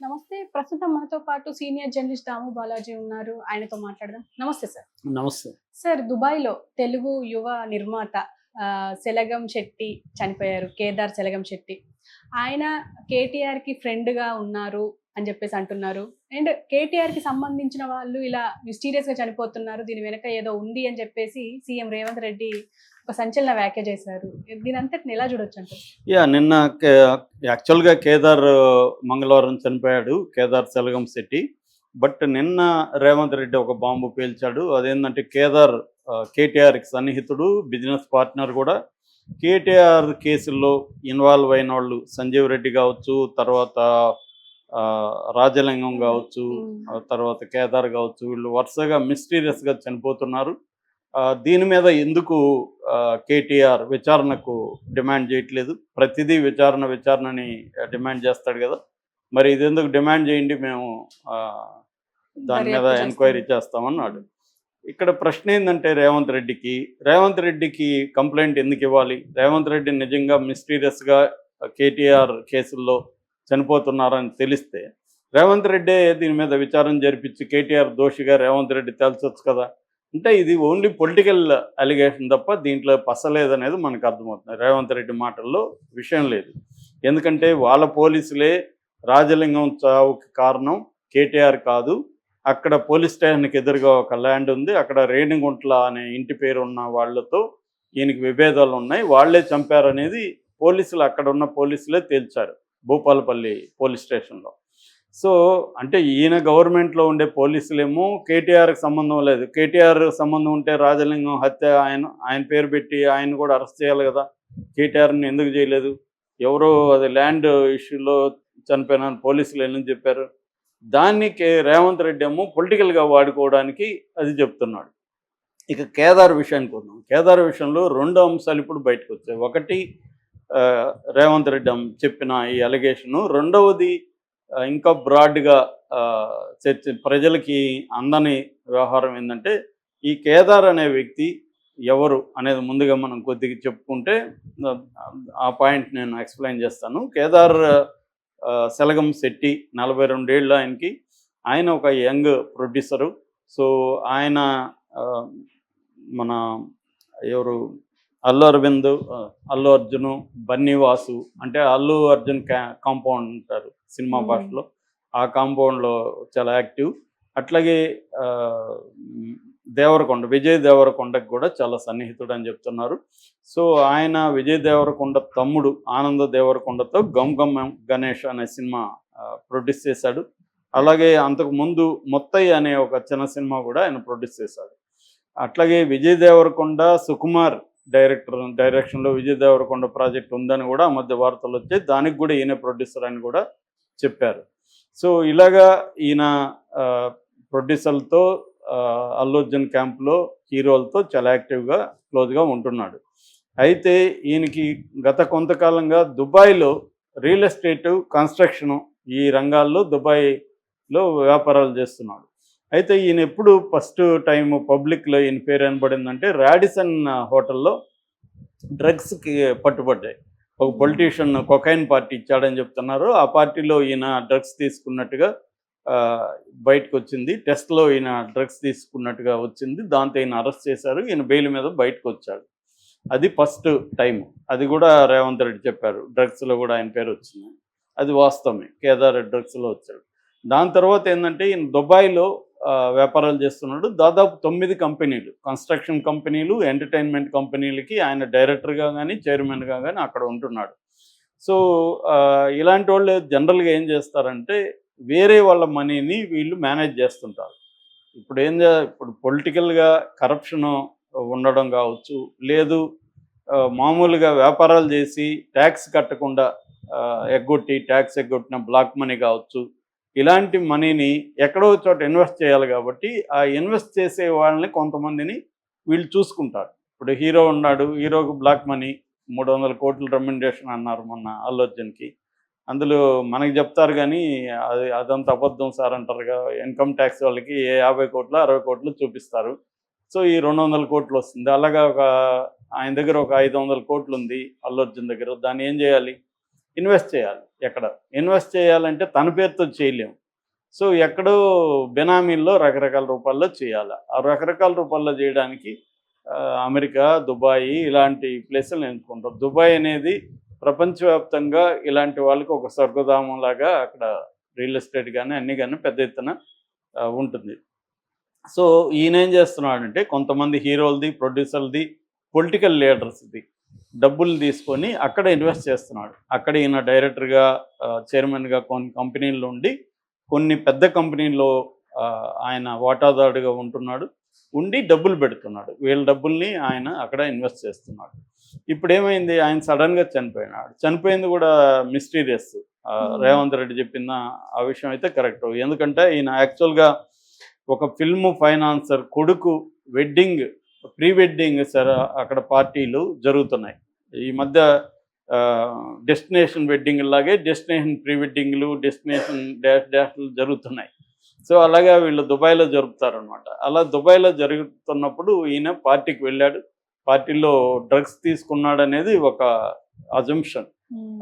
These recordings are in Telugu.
నమస్తే. ప్రస్తుతం మనతో పాటు సీనియర్ జర్నలిస్ట్ దాము బాలాజీ ఉన్నారు. ఆయనతో మాట్లాడదాం. నమస్తే సార్. నమస్తే. సార్ దుబాయ్లో తెలుగు యువ నిర్మాత సెలగం శెట్టి చనిపోయారు. కేదార్ సెలగం శెట్టి. ఆయన కేటీఆర్కి ఫ్రెండ్గా ఉన్నారు. అని చెప్పేసి అంటున్నారు. అండ్ కేటీఆర్కి సంబంధించిన వాళ్ళు ఇలా మిస్టీరియస్గా చనిపోతున్నారు దీని వెనక ఏదో ఉంది అని చెప్పేసి సీఎం రేవంత్ రెడ్డి ఒక సంచలన వ్యాఖ్య చేశారు. దీని అంతటిని ఎలా చూడొచ్చు అంటారు? యా నిన్న యాక్చువల్ యాక్చువల్గా కేదార్ మంగళవారం చనిపోయాడు కేదార్ సెలగం శెట్టి బట్ నిన్న రేవంత్ రెడ్డి ఒక బాంబు పేల్చాడు. అదేంటంటే కేదార్ కేటీఆర్ కేటీఆర్కి సన్నిహితుడు బిజినెస్ పార్ట్నర్ కూడా. కేటీఆర్ కేసుల్లో ఇన్వాల్వ్ అయిన వాళ్ళు సంజీవ్ రెడ్డి కావచ్చు తర్వాత రాజలింగం కావచ్చు తర్వాత కేదార్ కావచ్చు వీళ్ళు వరుసగా మిస్టీరియస్గా చనిపోతున్నారు. ఆ, దీని మీద ఎందుకు కేటీఆర్ విచారణకు డిమాండ్ చేయట్లేదు? ప్రతిదీ విచారణ విచారణని డిమాండ్ చేస్తాడు కదా. మరి ఇది ఎందుకు డిమాండ్ చేయండి? మేము ఆ, దాని మీద ఎంక్వైరీ చేస్తాం. చేస్తామన్నాడు. ఇక్కడ ప్రశ్న ఏంటంటే రేవంత్ రెడ్డికి రేవంత్ రెడ్డికి కంప్లైంట్ ఎందుకు ఇవ్వాలి? రేవంత్ రెడ్డి నిజంగా మిస్టీరియస్గా కేటీఆర్ కేసుల్లో చనిపోతున్నారని తెలిస్తే రేవంత్ రెడ్డే దీని మీద విచారం జరిపించి కేటీఆర్ దోషిగా రేవంత్ రెడ్డి తేల్చొచ్చు కదా. అంటే ఇది ఓన్లీ పొలిటికల్ అలిగేషన్ తప్ప దీంట్లో పసలేదనేది మనకు అర్థమవుతుంది. రేవంత్ రెడ్డి మాటల్లో విషయం లేదు. ఎందుకంటే వాళ్ళ పోలీసులే రాజలింగం చావుకి కారణం కేటీఆర్ కాదు. అక్కడ పోలీస్ స్టేషన్కి ఎదురుగా ఒక ల్యాండ్ ఉంది. అక్కడ రేణిగుంట్ల అనే ఇంటి పేరు ఉన్న వాళ్ళతో ఈయనకి విభేదాలు ఉన్నాయి. వాళ్ళే చంపారనేది పోలీసులు అక్కడ ఉన్న పోలీసులే తేల్చారు. భూపాలపల్లి పోలీస్ స్టేషన్లో. సో అంటే ఈయన గవర్నమెంట్లో ఉండే పోలీసులేమో కేటీఆర్కి సంబంధం లేదు. కేటీఆర్ సంబంధం ఉంటే రాజలింగం హత్య ఆయన ఆయన పేరు పెట్టి ఆయన కూడా అరెస్ట్ చేయాలి కదా. కేటీఆర్ని ఎందుకు చేయలేదు? ఎవరో అది ల్యాండ్ ఇష్యూలో చనిపోయిన పోలీసులు ఎందుకు చెప్పారు? దాన్ని కే రేవంత్ రెడ్డి ఏమో పొలిటికల్గా వాడుకోవడానికి అది చెప్తున్నాడు. ఇక కేదార్ విషయానికి వద్దాం. కేదార్ విషయంలో రెండు అంశాలు ఇప్పుడు బయటకు వచ్చాయి. ఒకటి రేవంత్ రెడ్డి చెప్పిన ఈ అలిగేషను రెండవది ఇంకా బ్రాడ్గా చర్చ ప్రజలకి అందని వ్యవహారం ఏంటంటే ఈ కేదార్ అనే వ్యక్తి ఎవరు అనేది ముందుగా మనం కొద్దిగా చెప్పుకుంటే ఆ, పాయింట్ నేను ఎక్స్ప్లెయిన్ చేస్తాను. కేదార్ సెలగం శెట్టి నలభై రెండేళ్ళు ఆయనకి. ఆయన ఒక యంగ్ ప్రొడ్యూసరు సో ఆయన మన ఎవరు అల్లు అరవింద్ అల్లు అర్జును బన్నీవాసు అంటే అల్లు అర్జున్ కాంపౌండ్ అంటారు సినిమా. భాషలో. ఆ కాంపౌండ్లో చాలా యాక్టివ్. అట్లాగే దేవరకొండ విజయ్ దేవరకొండకు కూడా చాలా సన్నిహితుడు అని చెప్తున్నారు. సో ఆయన విజయ్ దేవరకొండ తమ్ముడు ఆనంద దేవరకొండతో గమ్ గమ్ గణేష్ అనే సినిమా ప్రొడ్యూస్ చేశాడు. అలాగే అంతకు ముందు మొత్తయ్య అనే ఒక చిన్న సినిమా కూడా ఆయన ప్రొడ్యూస్ చేశాడు. అట్లాగే విజయ్ దేవరకొండ సుకుమార్ డైరెక్టర్ డైరెక్షన్లో విజయ్ దేవరకొండ ప్రాజెక్ట్ ఉందని కూడా ఆ మధ్య వార్తలు వచ్చాయి. దానికి కూడా ఈయన ప్రొడ్యూసర్ అని కూడా చెప్పారు. సో ఇలాగా ఈయన ప్రొడ్యూసర్లతో అల్లుర్జున్ అల్లు అర్జున్ క్యాంప్లో హీరోలతో చాలా యాక్టివ్గా క్లోజ్గా ఉంటున్నాడు. అయితే ఈయనకి గత కొంతకాలంగా దుబాయ్లో రియల్ ఎస్టేటు కన్స్ట్రక్షను ఈ రంగాల్లో దుబాయ్లో వ్యాపారాలు చేస్తున్నాడు. అయితే ఈయన ఎప్పుడు ఫస్ట్ టైం పబ్లిక్లో ఈయన పేరు వినబడిందంటే రాడిసన్ హోటల్లో డ్రగ్స్కి పట్టుబడ్డాయి. ఒక పొలిటీషియన్ కొకైన్ పార్టీ ఇచ్చాడని చెప్తున్నారు. ఆ పార్టీలో ఈయన డ్రగ్స్ తీసుకున్నట్టుగా బయటకు వచ్చింది టెస్ట్లో ఈయన డ్రగ్స్ తీసుకున్నట్టుగా వచ్చింది. దాంతో ఈయన అరెస్ట్ చేశారు. ఈయన బెయిల్ మీద బయటకు వచ్చాడు అది ఫస్ట్ టైం అది కూడా రేవంత్ రెడ్డి చెప్పారు. డ్రగ్స్లో కూడా ఆయన పేరు వచ్చింది. అది వాస్తవమే. కేదార్ డ్రగ్స్లో వచ్చాడు. దాని తర్వాత ఏంటంటే ఈయన దుబాయ్లో వ్యాపారాలు చేస్తున్నాడు. దాదాపు తొమ్మిది కంపెనీలు కన్స్ట్రక్షన్ కంపెనీలు ఎంటర్టైన్మెంట్ కంపెనీలకి ఆయన డైరెక్టర్గా కానీ చైర్మన్గా కానీ అక్కడ ఉంటున్నాడు. సో ఇలాంటి వాళ్ళు జనరల్గా ఏం చేస్తారంటే వేరే వాళ్ళ మనీని వీళ్ళు మేనేజ్ చేస్తుంటారు. ఇప్పుడు ఏం ఇప్పుడు పొలిటికల్గా కరప్షన్ ఉండడం కావచ్చు లేదు మామూలుగా వ్యాపారాలు చేసి ట్యాక్స్ కట్టకుండా ఎగ్గొట్టి ట్యాక్స్ ఎగ్గొట్టిన బ్లాక్ మనీ కావచ్చు ఇలాంటి మనీని ఎక్కడో చోట ఇన్వెస్ట్ చేయాలి కాబట్టి ఆ ఇన్వెస్ట్ చేసే వాళ్ళని కొంతమందిని వీళ్ళు చూసుకుంటారు. ఇప్పుడు హీరో ఉన్నాడు హీరోకు బ్లాక్ మనీ మూడు వందల కోట్ల రెమెండేషన్ అన్నారు మొన్న అల్లు అర్జున్కి. అందులో మనకి చెప్తారు కానీ అది అదంతా అబద్ధం సార్ అంటారుగా ఇన్కమ్ ట్యాక్స్ వాళ్ళకి ఏ యాభై కోట్లు అరవై కోట్లు చూపిస్తారు. సో ఈ రెండు వందల కోట్లు వస్తుంది. అలాగా ఒక ఆయన దగ్గర ఒక ఐదు వందల కోట్లు ఉంది అల్లు అర్జున్ దగ్గర. దాన్ని ఏం చేయాలి? ఇన్వెస్ట్ చేయాలి. ఎక్కడ ఇన్వెస్ట్ చేయాలంటే తన పేరుతో చేయలేము. సో ఎక్కడో బెనామీల్లో రకరకాల రూపాల్లో చేయాలి. ఆ రకరకాల రూపాల్లో చేయడానికి అమెరికా దుబాయ్ ఇలాంటి ప్లేసులు ఎంచుకుంటాం దుబాయ్ అనేది ప్రపంచవ్యాప్తంగా ఇలాంటి వాళ్ళకి ఒక స్వర్గధామం లాగా అక్కడ రియల్ ఎస్టేట్ కానీ అన్ని కానీ పెద్ద ఎత్తున ఉంటుంది. సో ఈయన ఏం చేస్తున్నాడంటే కొంతమంది హీరోలది ప్రొడ్యూసర్ది పొలిటికల్ లీడర్స్ది డబ్బులు తీసుకొని అక్కడ ఇన్వెస్ట్ చేస్తున్నాడు. అక్కడ ఈయన డైరెక్టర్గా చైర్మన్గా కొన్ని కంపెనీల్లో ఉండి కొన్ని పెద్ద కంపెనీల్లో ఆయన వాటాదారుడిగా ఉంటున్నాడు. ఉండి డబ్బులు పెడుతున్నాడు. వీళ్ళ డబ్బుల్ని ఆయన అక్కడ ఇన్వెస్ట్ చేస్తున్నాడు. ఇప్పుడు ఏమైంది? ఆయన సడన్గా చనిపోయినాడు. చనిపోయింది కూడా మిస్టీరియస్. రేవంత్ రెడ్డి చెప్పిన ఆ విషయం అయితే కరెక్ట్. ఎందుకంటే ఈయన యాక్చువల్గా ఒక ఫిల్మ్ ఫైనాన్సర్ కొడుకు వెడ్డింగ్ ప్రీ వెడ్డింగ్ సరే అక్కడ పార్టీలు జరుగుతున్నాయి. ఈ మధ్య డెస్టినేషన్ వెడ్డింగ్ లాగే డెస్టినేషన్ ప్రీ వెడ్డింగ్లు డెస్టినేషన్ డాష్ డాష్లు జరుగుతున్నాయి. సో అలాగా వీళ్ళు దుబాయ్లో జరుపుతారనమాట అలా దుబాయ్లో జరుగుతున్నప్పుడు ఈయన పార్టీకి వెళ్ళాడు. పార్టీలో డ్రగ్స్ తీసుకున్నాడు అనేది ఒక అజంప్షన్.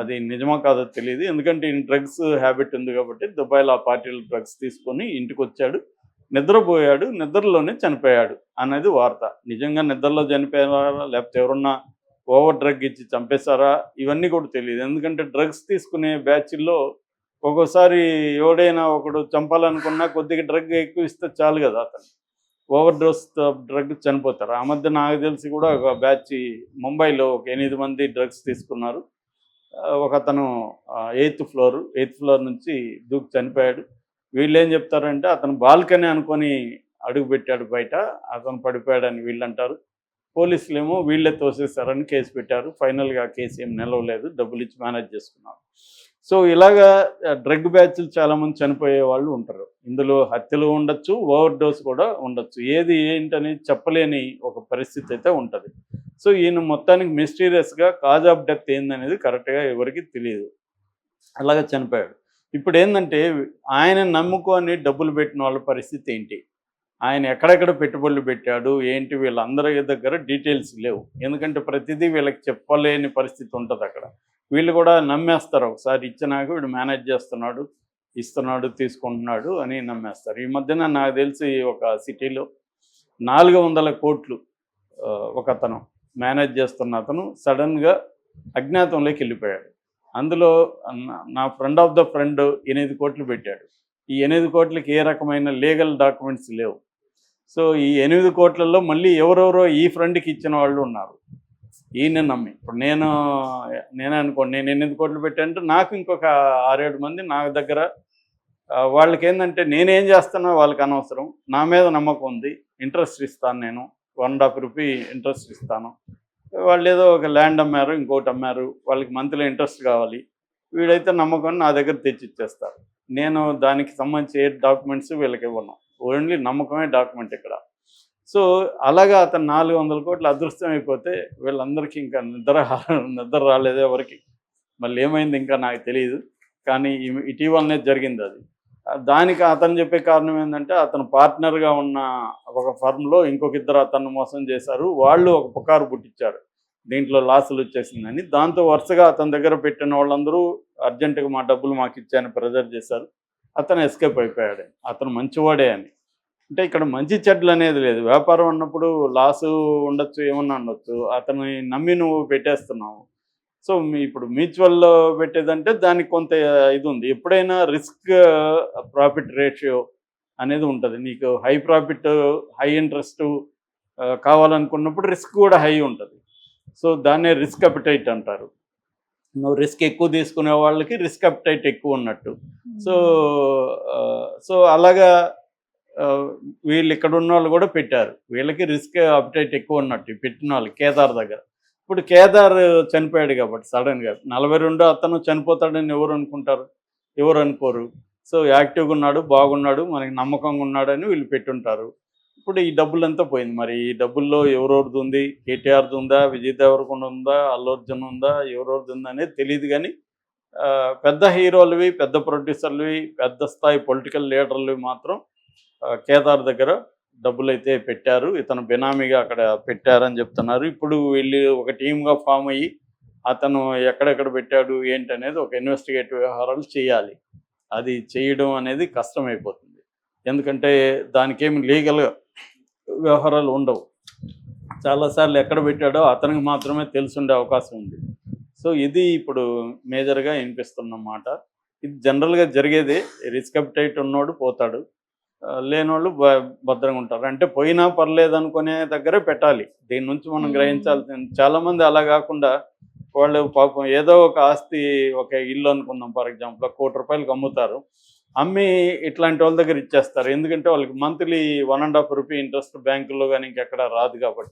అది నిజమా కాదో తెలియదు. ఎందుకంటే ఈయన డ్రగ్స్ హ్యాబిట్ ఉంది కాబట్టి దుబాయ్లో ఆ పార్టీలో డ్రగ్స్ తీసుకొని ఇంటికి వచ్చాడు నిద్రపోయాడు నిద్రలోనే చనిపోయాడు అనేది వార్త. నిజంగా నిద్రలో చనిపోయారా లేకపోతే ఎవరన్నా ఓవర్ డ్రగ్ ఇచ్చి చంపేశారా ఇవన్నీ కూడా తెలియదు. ఎందుకంటే డ్రగ్స్ తీసుకునే బ్యాచ్ల్లో ఒక్కోసారి ఎవడైనా ఒకడు చంపాలనుకున్నా కొద్దిగా డ్రగ్ ఎక్కువ ఇస్తే చాలు కదా అతను. ఓవర్ డోస్ డ్రగ్ చనిపోతారు. ఆ మధ్య నాకు తెలిసి కూడా ఒక బ్యాచ్ ముంబైలో ఒక ఎనిమిది మంది డ్రగ్స్ తీసుకున్నారు. ఒక అతను ఎయిత్ ఫ్లోర్ ఎయిత్ ఫ్లోర్ నుంచి దూకి చనిపోయాడు. వీళ్ళు ఏం చెప్తారంటే అతను బాల్కనీ అనుకొని అడుగు పెట్టాడు బయట అతను పడిపోయాడని వీళ్ళు అంటారు పోలీసులు ఏమో వీళ్ళే తోసేస్తారని కేసు పెట్టారు. ఫైనల్గా కేసు ఏం నిలవలేదు డబ్బులు ఇచ్చి మేనేజ్ చేసుకున్నారు. సో ఇలాగా డ్రగ్ బ్యాచ్లు చాలామంది చనిపోయే వాళ్ళు ఉంటారు. ఇందులో హత్యలు ఉండొచ్చు ఓవర్ డోస్ కూడా ఉండొచ్చు. ఏది ఏంటని చెప్పలేని ఒక పరిస్థితి అయితే ఉంటుంది. సో ఈయన మొత్తానికి మిస్టీరియస్గా కాజ్ ఆఫ్ డెత్ ఏందనేది కరెక్ట్గా ఎవరికి తెలియదు. అలాగే చనిపోయాడు. ఇప్పుడు ఏంటంటే ఆయన నమ్ముకొని డబ్బులు పెట్టిన వాళ్ళ పరిస్థితి ఏంటి? ఆయన ఎక్కడెక్కడ పెట్టుబడులు పెట్టాడు? ఏంటి? వీళ్ళందరి దగ్గర డీటెయిల్స్ లేవు. ఎందుకంటే ప్రతిదీ వీళ్ళకి చెప్పలేని పరిస్థితి ఉంటుంది అక్కడ. వీళ్ళు కూడా నమ్మేస్తారు. ఒకసారి ఇచ్చినాక వీడు మేనేజ్ చేస్తున్నాడు ఇస్తున్నాడు తీసుకుంటున్నాడు అని నమ్మేస్తారు. ఈ మధ్యన నాకు తెలిసి ఒక సిటీలో నాలుగు వందల కోట్లు ఒక అతను మేనేజ్ చేస్తున్న అతను సడన్గా అజ్ఞాతంలోకి వెళ్ళిపోయాడు. అందులో నా- ఫ్రెండ్ ఆఫ్ ద ఫ్రెండ్ ఎనిమిది కోట్లు పెట్టాడు. ఈ ఎనిమిది కోట్లకి ఏ రకమైన లీగల్ డాక్యుమెంట్స్ లేవు. సో ఈ ఎనిమిది కోట్లలో మళ్ళీ ఎవరెవరో ఈ ఫ్రెండ్కి ఇచ్చిన వాళ్ళు ఉన్నారు. ఈయన నమ్మి. ఇప్పుడు నేను నేనే అనుకోండి నేను ఎనిమిది కోట్లు పెట్టానంటే నాకు ఇంకొక ఆరేడు మంది నా దగ్గర వాళ్ళకి ఏంటంటే నేనేం చేస్తానో వాళ్ళకి అనవసరం. నా మీద నమ్మకం ఉంది. ఇంట్రెస్ట్ ఇస్తాను నేను. One and half rupee interest ఇస్తాను. వాళ్ళు ఏదో ఒక ల్యాండ్ అమ్మారు ఇంకోటి అమ్మారు వాళ్ళకి మంత్లీ ఇంట్రెస్ట్ కావాలి. వీడైతే నమ్మకం నా దగ్గర తెచ్చి ఇచ్చేస్తారు. నేను దానికి సంబంధించి ఏ డాక్యుమెంట్స్ వీళ్ళకి ఇవ్వను. ఓన్లీ నమ్మకమే డాక్యుమెంట్ ఇక్కడ. సో అలాగా అతను నాలుగు వందల కోట్లు అదృష్టం అయిపోతే వీళ్ళందరికీ ఇంకా నిద్ర నిద్ర రాలేదు ఎవరికి. మళ్ళీ ఏమైంది ఇంకా నాకు తెలియదు కానీ ఇటీవలనే జరిగింది అది. దానికి అతను చెప్పే కారణం ఏంటంటే అతను పార్ట్నర్గా ఉన్న ఒక ఫర్మ్లో ఇంకొక ఇద్దరు అతను మోసం చేశారు. వాళ్ళు ఒక పుకారు పుట్టించారు. దీంట్లో లాసులు వచ్చేసిందని. దాంతో వరుసగా అతని దగ్గర పెట్టిన వాళ్ళందరూ అర్జెంటుగా మా డబ్బులు మాకు ఇచ్చాయని ప్రెజర్ చేశారు. అతను ఎస్కేప్ అయిపోయాడు. అతను మంచివాడే అని. అంటే ఇక్కడ మంచి చెడ్లు అనేది లేదు. వ్యాపారం అన్నప్పుడు లాసు ఉండొచ్చు ఏమన్నా ఉండొచ్చు అతని నమ్మి నువ్వు పెట్టేస్తున్నావు. సో మీ ఇప్పుడు మ్యూచువల్లో పెట్టేదంటే దానికి కొంత ఇది ఉంది ఎప్పుడైనా రిస్క్ ప్రాఫిట్ రేషియో అనేది ఉంటుంది. నీకు హై ప్రాఫిట్ హై ఇంట్రెస్ట్ కావాలనుకున్నప్పుడు రిస్క్ కూడా హై ఉంటుంది. సో దాన్నే రిస్క్ అపిటైట్ అంటారు. నువ్వు రిస్క్ ఎక్కువ తీసుకునే వాళ్ళకి రిస్క్ అపిటైట్ ఎక్కువ ఉన్నట్టు. సో సో అలాగా వీళ్ళు ఇక్కడ ఉన్న వాళ్ళు కూడా పెట్టారు. వీళ్ళకి రిస్క్ అపిటైట్ ఎక్కువ ఉన్నట్టు పెట్టిన వాళ్ళు కేదార్ దగ్గర. ఇప్పుడు కేదార్ చనిపోయాడు కాబట్టి సడన్గా నలభై రెండు అతను చనిపోతాడని ఎవరు అనుకుంటారు? ఎవరు అనుకోరు. సో యాక్టివ్గా ఉన్నాడు బాగున్నాడు మనకి నమ్మకంగా ఉన్నాడని వీళ్ళు పెట్టుంటారు. ఇప్పుడు ఈ డబ్బులంతా పోయింది? మరి ఈ డబ్బుల్లో ఎవరెవరిది ఉంది? కేటీఆర్ది ఉందా? విజయ్ దేవరకొండ ఉందా? అల్లు అర్జున్ ఉందా? ఎవరెవరిది ఉందా అనేది తెలియదు కానీ పెద్ద హీరోలవి పెద్ద ప్రొడ్యూసర్లవి పెద్ద స్థాయి పొలిటికల్ లీడర్లు మాత్రం కేదార్ దగ్గర డబ్బులు అయితే పెట్టారు. ఇతను బెనామీగా అక్కడ పెట్టారని చెప్తున్నారు. ఇప్పుడు వెళ్ళి ఒక టీమ్గా ఫామ్ అయ్యి అతను ఎక్కడెక్కడ పెట్టాడు ఏంటి అనేది ఒక ఇన్వెస్టిగేటివ్ వ్యవహారాలు చేయాలి. అది చేయడం అనేది కష్టమైపోతుంది. ఎందుకంటే దానికేమి లీగల్ వ్యవహారాలు ఉండవు. చాలాసార్లు ఎక్కడ పెట్టాడో అతనికి మాత్రమే తెలుసుండే అవకాశం ఉంది. సో ఇది ఇప్పుడు మేజర్గా వినిపిస్తున్నమాట ఇది జనరల్గా జరిగేది. రిస్క్ అప్టైట్ ఉన్నోడు పోతాడు. ఆ, లేనోళ్ళు భ- భద్రంగా ఉంటారు. అంటే పోయినా పర్లేదు అనుకునే దగ్గరే పెట్టాలి. దీని నుంచి మనం Hmm. గ్రహించాల్సిన చాలా మంది అలా కాకుండా వాళ్ళు పాపం ఏదో ఒక ఆస్తి ఒక ఇల్లు అనుకుందాం ఫర్ ఎగ్జాంపుల్ కోటి రూపాయలకి అమ్ముతారు. అమ్మి ఇట్లాంటి వాళ్ళ దగ్గర ఇచ్చేస్తారు. ఎందుకంటే వాళ్ళకి monthly one and half rupee interest బ్యాంకుల్లో కానీ ఇంకెక్కడ రాదు కాబట్టి